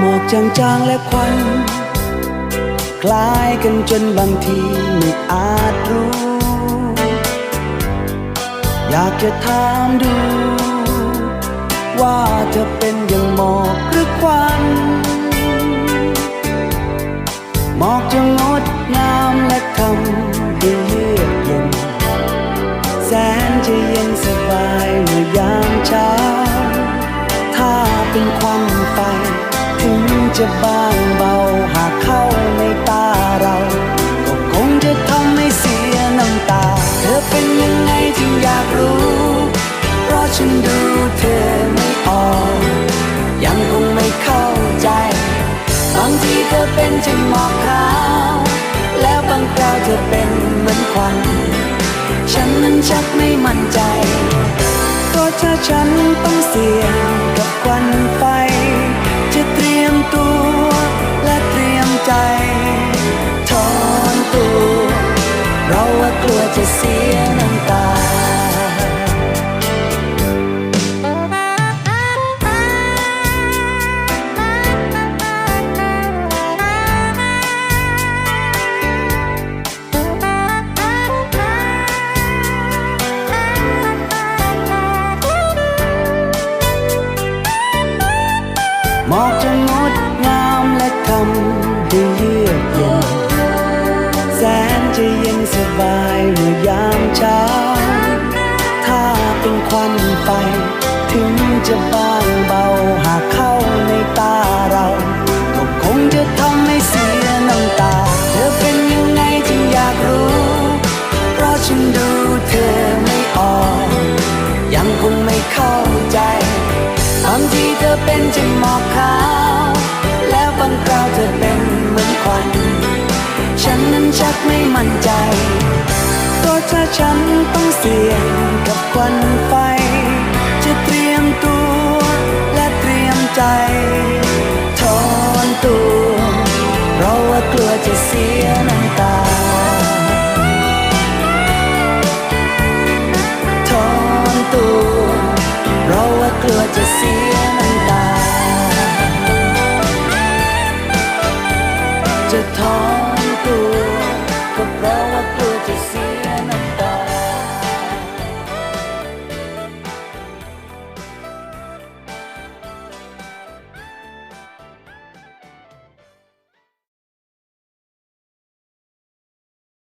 หมอกจางๆและควัน คล้ายกันจนบางทีไม่อาจรู้ อยากจะถามดู ว่าเธอเป็นอย่างหมอกหรือควันหมอกจะงดงามและทำให้เยือกเย็น แสนจะเย็นสบายเมื่อยามเช้า ถ้าเป็นควันไฟ จะบางเบาหากเข้าในตาเรา ก็คงจะทำให้เสียน้ำตา เธอเป็นยังไงจึงอยากรู้ เพราะฉันดูเธอไม่ออก ยังคงไม่เข้าใจ บางทีเธอเป็นเช่นหมอกขาว แล้วบางคราวเธอเป็นเหมือนควัน ฉันนั้นชักไม่มั่นใจ เพราะถ้าฉันต้องเสี่ยงกับควันไฟ ใจถอนตัวเราว่ากลัวจะเสียน้ำตาหมอกจะงดงามและทำ จะเย็นสบายเมื่อยามเช้า ถ้าเป็นควันไฟ ถึงจะบางเบาหากเข้าในตาเราก็คงจะทำให้เสียน้ำตา เธอเป็นยังไงจึงอยากรู้ เพราะฉันดูเธอไม่ออก ยังคงไม่เข้าใจบางทีเธอเป็นเช่นหมอกขาว แล้วบางคราวเธอเป็นเหมือนควัน ชักไม่มั่นใจก็ถ้าฉันต้องเสี่ยงกับควันไฟ จะเตรียมตัวและเตรียมใจทอนตัวเพราะว่ากลัวจะเสียน้ำตาทอนตัวเพราะว่ากลัวจะ